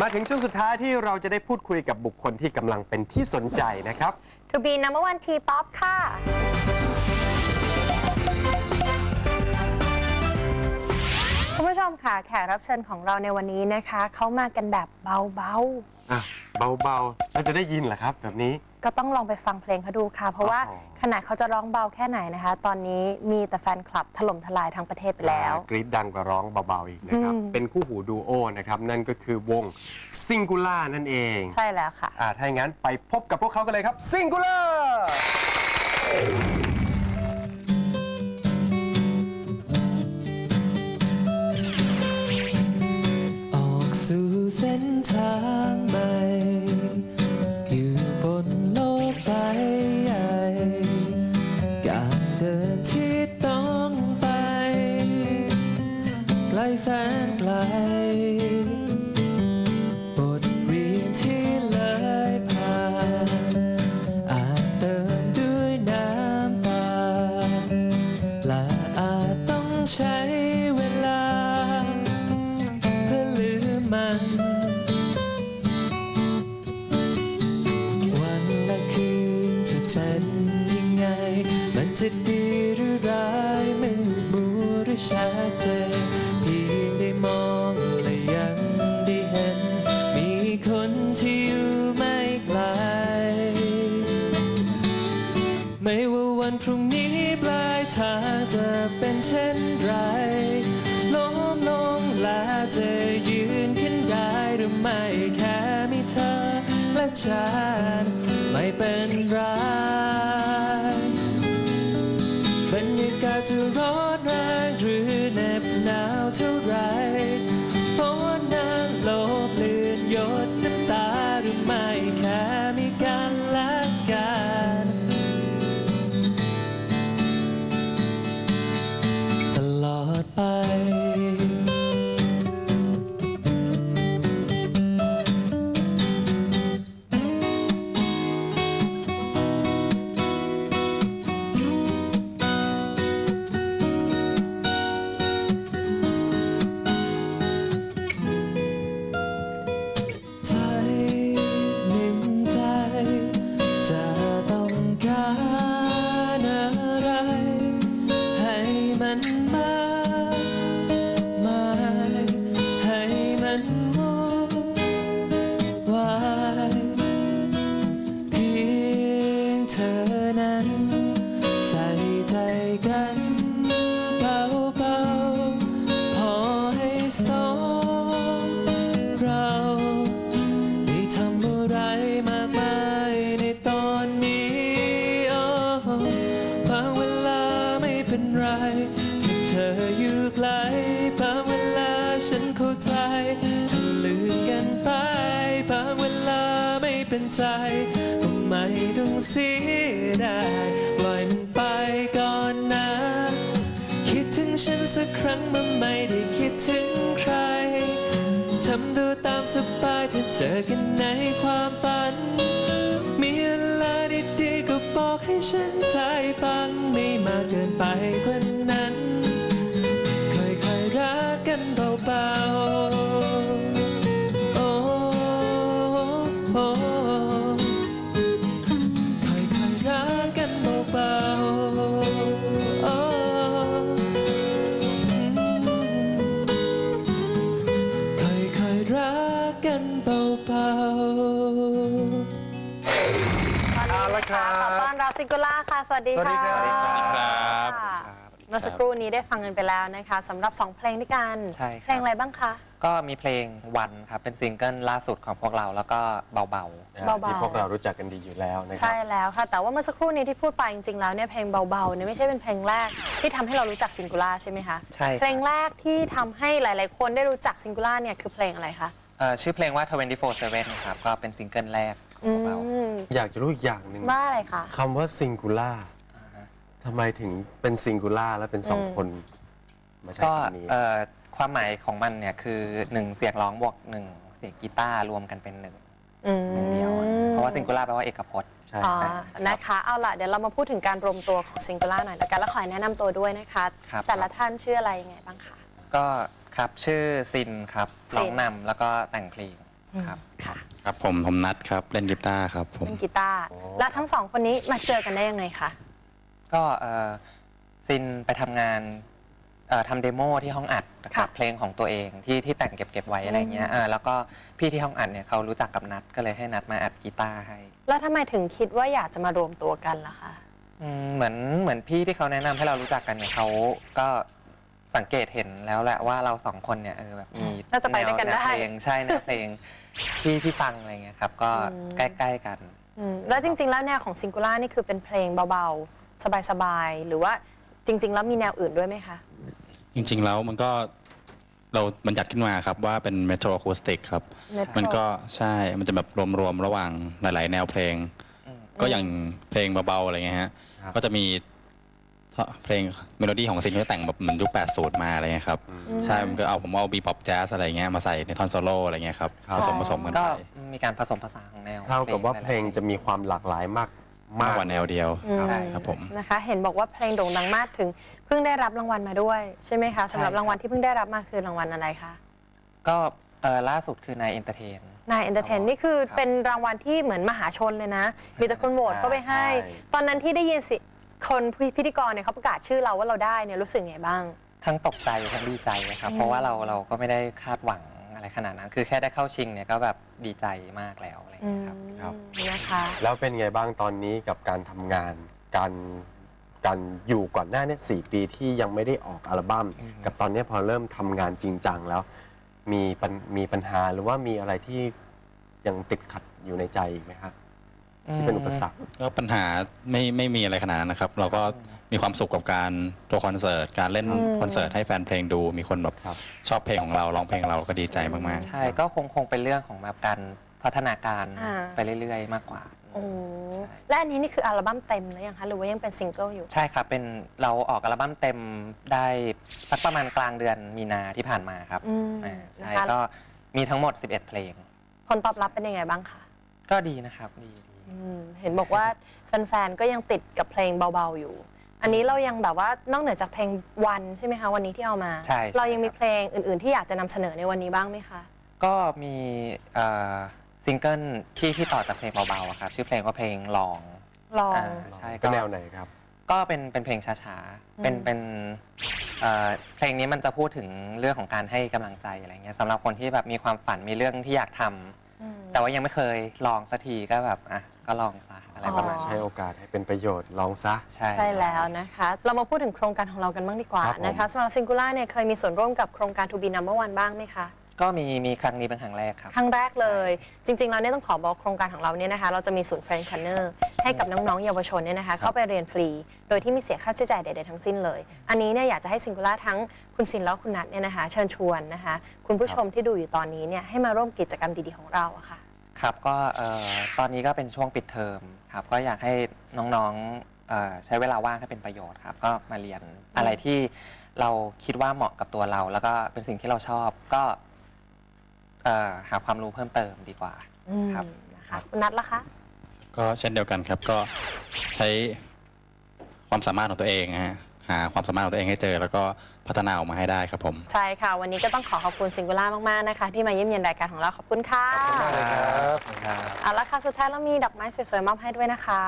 มาถึงช่วงสุดท้ายที่เราจะได้พูดคุยกับบุคคลที่กำลังเป็นที่สนใจนะครับ To be number one T-pop ค่ะ คุณผู้ชมค่ะแขกรับเชิญของเราในวันนี้นะคะ เขามากันแบบเบาอะ เบาๆเราจะได้ยินเหรอครับ แบบนี้ๆก็ต้องลองไปฟังเพลงเขาดูค่ะ เพราะว่าอ๋อขนาดเขาจะร้องเบาแค่ไหนนะคะ ตอนนี้มีแต่แฟนคลับถล่มทลายทั้งประเทศไปแล้วอ่ากรีดดังกว่าร้องเบาๆอีกนะครับอืมเป็นคู่หูดูโอนะครับ นั่นก็คือวงซิงคูล่านั่นเอง ใช่แล้วค่ะอ่าถ้าอย่างนั้นไปพบกับพวกเขากันเลยครับซิงคูล่า แสนไกล บทเรียนที่เลยผ่านอาจเติมด้วยน้ำตา และอาจต้องใช้เวลา เพื่อลืมมัน วันและคืนจะเป็นยังไง มันจะดี ไม่ว่าวันพรุ่งนี้ปลายทางจะเป็นเช่นไรล้มลงและจะยืนขึ้นได้หรือไม่แค่มีเธอและฉันไม่เป็นไร กันเบาๆพอให้สองเราได้ทำอะไรมากมายในตอนนี้โอ้บางเวลาไม่เป็นไรแค่เธออยู่ไกลบางเวลาฉันเข้าใจถ้าลืมกันไปบางเวลาไม่เป็นใจก็ไม่ต้องเสียดายปล่อยมันไป ฉันสักครั้งมันไม่ได้คิดถึงใคร ทำดูตามสบายถ้าเจอกันในความฝัน มีเวลาดีๆก็บอกให้ฉันใจฟังไม่มากเกินไปกว่า ซิงคูล่าค่ะ สวัสดีสวัสดีค่ะครับค่ะเมื่อสักครู่นี้ได้ฟังกันไปแล้วนะคะสำหรับ 2 เพลงด้วยกันใช่ครับเพลงอะไรบ้างคะ ก็มีเพลงวันครับ เป็นซิงเกิลล่าสุดของพวกเราแล้วก็เบานะเบาฮะๆที่พวกเรารู้จักกันดีอยู่แล้วนะครัใช่แล้วค่ะ แต่ว่าเมื่อสักครู่นี้ที่พูดไปจริงๆแล้วเนี่ยเพลงเบาๆเนี่ยไม่ใช่เป็นเพลงแรกที่ทำให้เรารู้จักซิงคูล่าใช่ไหมคะใช่ครับเพลงแรกที่ทำให้หลาย ๆ คนได้รู้จักซิงคูล่าเนี่ยคือเพลงอะไรคะๆเอ่อชื่อเพลงว่า 24/7 ครับก็เป็นซิงเกิลแรกขอืองพวกเราม อยากจะรู้อีกอย่างหนึ่งว่าอะไรคะคำว่าซิงคูล่าทำไมถึงเป็นซิงคูล่าและเป็นสองอืมคนมาใช้ก็คำนี้เอ่อความหมายของมันเนี่ยคือ1เสียงร้องบวก1เสียงกีตาร์รวมกันเป็นหนึ่งอืมหนึ่งเดียวอะเพราะว่าซิงคูล่าแปลว่าเอกพจน์ใช่อ๋อครับนะคะ เอาล่ะเดี๋ยวเรามาพูดถึงการรวมตัวของซิง g ก l ่าหน่อยแล้วกันแล้วขอแนะนำตัวด้วยนะคะครับแต่ละท่านชื่ออะไรยังไงบ้างคะก็ครับชื่อซินครับซินร้องนำแล้วก็แต่งเพลงครับค่ะ ครับผมผมนัดครับเล่นกีตาร์ครับผมเล่นกีตาร์แล้วทั้งสองคนนี้มาเจอกันได้ยังไงคะก็เอ่อซินไปทำงานเอ่อทำเดโมที่ห้องอัดนะครัค่ะบเพลงของตัวเองที่ที่แต่งเก็บเก็บไว้อะไรเงี้ยเออแล้วก็พี่ที่ห้องอัดเนี่ยเขารู้จักกับนัดก็เลยให้นัดมาอัดกีตาร์ให้ แล้วทำไมถึงคิดว่าอยากจะมารวมตัวกันล่ะคะอืมเหมือนเหมือนพี่ที่เขาแนะนำให้เรารู้จักกันเนี่ยเขาก็ สังเกตเห็นแล้วแหละว่าเราสองคนเนี่ยเออแบบมีน่าจะไปด้วยกันแวได้เพลงใช่แนวเพลงที่ที่ฟังอะไรเงี้ยครับ ก็อืมใกล้ ๆกัน อืมแล้วจริง ๆ แล้วแนวของซิงคูล่านี่คือเป็นเพลงเบาๆ สบายๆ หรือว่าจริง ๆ แล้วมีแนวอื่นด้วยไหมคะ จริงๆแล้วมันก็เราบัญญัติขึ้นมาครับว่าเป็นเมโทรอะคูสติกครับ Metro มันก็ใช่ มันจะแบบรวมๆระหว่างหลาย ๆ แนวเพลงอืมก็อย่างเพลงเบาๆอะไรเงี้ยฮะ ครับ ก็จะมี เพลงเมโลดี้ของซินที่แต่งแบบเหมือนยุค80 มาอะไรเงี้ยครับ ใช่มันก็เอาผมเอาบีป๊อปแจ๊สอะไรเงี้ยมาใส่ในท่อนโซโล่อะไรเงี้ยครับครับผสมผสมกันก็ไปมีการผสมผสานของแนวเท่ากับว่าเพลงหยๆจะมีความหลากหลายมากมากกว่าแนวเดียวอืมใช่ครับผมนะคะ เห็นบอกว่าเพลงโด่งดังมากถึงเพิ่งได้รับรางวัลมาด้วย ใช่ไหมคะสำหรับใช่ครับรางวัลที่เพิ่งได้รับมาคือรางวัลอะไรคะก็เอ่อล่าสุดคือนายเอนเตอร์เทนนายเอนเตอร์เทนนี่คือครับเป็นรางวัลที่เหมือนมหาชนเลยนะ มีแต่คนโหวตเข้าไปให้ใช่ตอนนั้นที่ได้ยินสิ คนพิธีกรเนี่ยเขาประกาศชื่อเราว่าเราได้เนี่ยรู้สึกไงบ้าง ทั้งตกใจทั้งดีใจนะครับ เพราะว่าเราเราก็ไม่ได้คาดหวังอะไรขนาดนั้น คือแค่ได้เข้าชิงเนี่ยก็แบบดีใจมากแล้วอะไรอย่างอืเงี้ยครับ ครับมนะคะแล้วเป็นไงบ้างตอนนี้กับการทำงาน การการอยู่ก่อนหน้าเนี่ยสปีที่ยังไม่ได้ออกอัลบั้มกับตอนเนี้ยพอเริ่มทำงานจริงจังแล้ว มีปัญมีปัญหาหรือว่ามีอะไรที่ยังติดขัดอยู่ในใจอีกไหมครับ ที่เป็นอุปสรรคก็ปัญหาไม่ไม่มีอะไรขนาดนั้นนะครับ เราก็มีความสุขกับการตัวคอนเสิร์ต การเล่นอืมคอนเสิร์ตให้แฟนเพลงดู มีคนแบบครับชอบเพลงของเราร้องเพลงเราก็ดีใจมากใช่ ก็คงคงเป็นเรื่องของแบบการพัฒนาการอ่าไปเรื่อยๆ มากกว่าโอ้ใช่และอันนี้นี่คืออัลบั้มเต็มแล้วยังคะหรือว่ายังเป็นซิงเกิลอยู่ ใช่ครับเป็นเราออกอัลบั้มเต็มได้สักประมาณกลางเดือนมีนาที่ผ่านมาครับอืมอ่าใช่นะคะก็มีทั้งหมด 11 เพลง ผลตอบรับเป็นยังไงบ้างคะก็ดีนะครับดีดีอืม เห็นบอกว่าแฟนๆ ก็ยังติดกับเพลงเบาๆอยู่ อันนี้เรายังแบบว่านอกเหนือจากเพลงวันใช่ไหมคะวันนี้ที่เอามา ใช่ใช่เรายังมีครับเพลงอื่นๆ ที่อยากจะนำเสนอในวันนี้บ้างไหมคะ ก็มีเอ่อซิงเกิลที่ที่ต่อจากเพลงเบาๆอะครับชื่อเพลงว่าเพลงลองลองอ่าใช่เป็นแนวไหนครับ ก็เป็นเป็นเพลงช้าๆเป็นเป็นเอ่อเพลงนี้มันจะพูดถึงเรื่องของการให้กำลังใจอะไรเงี้ยสำหรับคนที่แบบมีความฝันมีเรื่องที่อยากทำอืม แต่ว่ายังไม่เคยลองสักทีก็แบบอะก็ลองซะอะไรประมาณอ๋อใช้โอกาสให้เป็นประโยชน์ลองซะ ใช่ ใช่แล้วนะคะ เรามาพูดถึงโครงการของเรากันบ้างดีกว่าครับผม นะคะสำหรับซิงคูล่าเนี่ยเคยมีส่วนร่วมกับโครงการ To be number one บ้างไหมคะ ก็มีมีครั้งนี้เป็นครั้งแรกครับ ครั้งแรกเลย จริง ๆ แล้วเนี่ยต้องขอบอกโครงการของเราเนี่ยนะคะ เราจะมีศูนย์เฟรนด์คันเนอร์ให้กับน้อง ๆ เยาวชนเนี่ยนะคะ เข้าไปเรียนฟรี โดยที่ไม่เสียค่าใช้จ่ายใด ๆ ทั้งสิ้นเลย อันนี้เนี่ยอยากจะให้ซิงคูล่าทั้งคุณซินแล้วคุณนัทเนี่ยนะคะ เชิญชวนนะคะ คุณผู้ชมที่ดูอยู่ตอนนี้เนี่ยให้มาร่วมกิจกรรมดี ๆ ของเราอะค่ะ ครับก็เอ่อตอนนี้ก็เป็นช่วงปิดเทอมครับก็อยากให้น้องๆเอ่อใช้เวลาว่างให้เป็นประโยชน์ครับ ก็มาเรียนอะไรที่เราคิดว่าเหมาะกับตัวเรา แล้วก็เป็นสิ่งที่เราชอบก็เอ่อหาความรู้เพิ่มเติมดีกว่าอืมครับนะคะคุณนัทล่ะคะๆก็เช่นเดียวกันครับก็ใช้ความสามารถของตัวเองนะฮะ หาความสามารถของตัวเองให้เจอ แล้วก็พัฒนาออกมาให้ได้ครับผม ใช่ค่ะ วันนี้ก็ต้องขอขอบคุณซิงคูล่ามาก ๆ นะคะ ที่มาเยี่ยมเยียนรายการของเราขอบคุณค่ะครับครับเอาละค่ะ สุดท้ายเรามีดอกไม้สวย ๆ มอบให้ด้วยนะคะ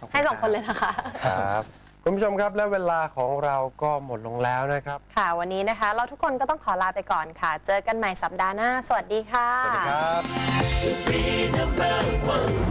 ขอบคุณให้สองครับคนเลยนะคะครับคุณผู้ชมครับและเวลาของเราก็หมดลงแล้วนะครับ ค่ะวันนี้นะคะ เราทุกคนก็ต้องขอลาไปก่อนค่ะ เจอกันใหม่สัปดาห์หน้า สวัสดีค่ะ สวัสดีครับ